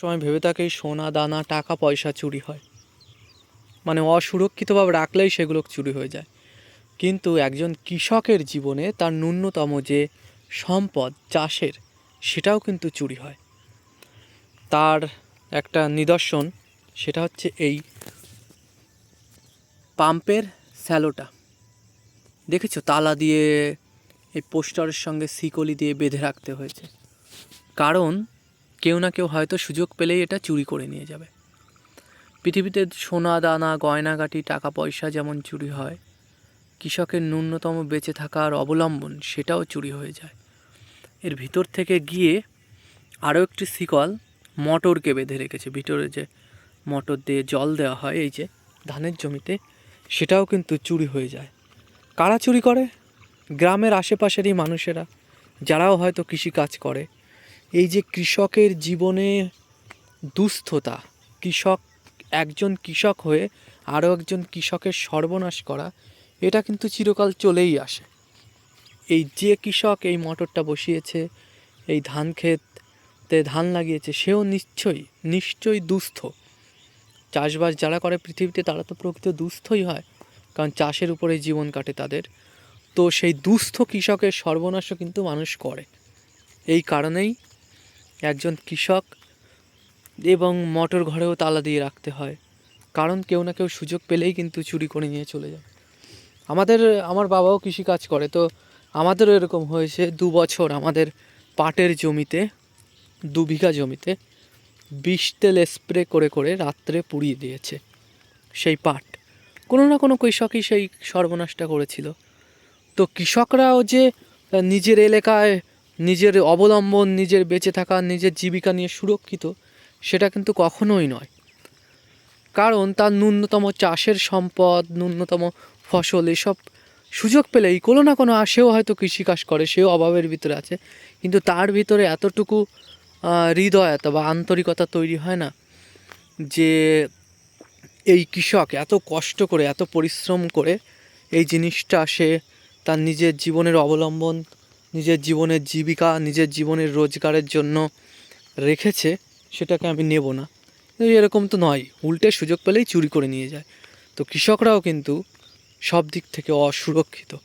সময় ভেবে থাকে সোনা, দানা, টাকা, পয়সা চুরি হয়। মানে অসুরক্ষিতভাবে রাখলেই সেগুলো চুরি হয়ে যায়। কিন্তু একজন কৃষকের জীবনে তার ন্যূনতম যে সম্পদ চাষের, সেটাও কিন্তু চুরি হয়। তার একটা নিদর্শন, সেটা হচ্ছে এই পাম্পের স্যালোটা। দেখেছ? তালা দিয়ে এই পোস্টারের সঙ্গে শিকলি দিয়ে বেঁধে রাখতে হয়েছে। কারণ কেউ না কেউ হয়তো সুযোগ পেলেই এটা চুরি করে নিয়ে যাবে। পৃথিবীতে সোনা, দানা গয়নাগাটি টাকা, পয়সা যেমন চুরি হয়, কৃষকের ন্যূনতম বেঁচে থাকার অবলম্বন সেটাও চুরি হয়ে যায়। এর ভিতর থেকে গিয়ে আরও একটি শিকল মটরকে বেঁধে রেখেছে। ভিতরে যে মটর দিয়ে জল দেওয়া হয়, এই যে ধানের জমিতে, সেটাও কিন্তু চুরি হয়ে যায়। কারা চুরি করে? গ্রামের আশেপাশেরই মানুষেরা, যারাও হয়তো কৃষিকাজ করে। এই যে কৃষকের জীবনে দুস্থতা, কৃষক, একজন কৃষক হয়ে আরও একজন কৃষকের সর্বনাশ করা, এটা কিন্তু চিরকাল চলেই আসে। এই যে কৃষক এই মোটরটা বসিয়েছে, এই ধান ক্ষেতে ধান লাগিয়েছে, সেও নিশ্চয়ই নিশ্চয়ই দুস্থ। চাষবাস যারা করে পৃথিবীতে, তারা তো প্রকৃত দুস্থই হয়, কারণ চাষের উপরে জীবন কাটে তাদের। তো সেই দুস্থ কৃষকের সর্বনাশও কিন্তু মানুষ করে। এই কারণেই একজন কৃষক এবং মোটর ঘরেও তালা দিয়ে রাখতে হয়। কারণ কেউ না কেউ সুযোগ পেলেই কিন্তু চুরি করে নিয়ে চলে যায়। আমাদের, আমার বাবাও কৃষিকাজ করে, তো আমাদেরও এরকম হয়েছে দু বছর আমাদের পাটের জমিতে, দু বিঘা জমিতে বিষ তেল স্প্রে করে করে রাত্রে পুড়িয়ে দিয়েছে সেই পাট। কোনো না কোনো কৃষকই সেই সর্বনাশটা করেছিল। তো কৃষকরাও যে নিজের এলাকায় নিজের অবলম্বন, নিজের বেঁচে থাকা, নিজের জীবিকা নিয়ে সুরক্ষিত, সেটা কিন্তু কখনোই নয়। কারণ তার ন্যূনতম চাষের সম্পদ, ন্যূনতম ফসল, এসব সুযোগ পেলেই কোনো না কোনো সেও হয়তো কৃষিকাজ করে, সেও অভাবের ভিতরে আছে। কিন্তু তার ভিতরে এতটুকু হৃদয়তা বা আন্তরিকতা তৈরি হয় না যে এই কৃষক এত কষ্ট করে, এত পরিশ্রম করে এই জিনিসটা সে তার নিজের জীবনের অবলম্বন নিজের জীবনের জীবিকা, নিজের জীবনের রোজগারের জন্য রেখেছে, সেটাকে আমি নেব না। এরকম তো নয়। উল্টে সুযোগ পেলেই চুরি করে নিয়ে যায়। তো কৃষকরাও কিন্তু সব দিক থেকে অসুরক্ষিত।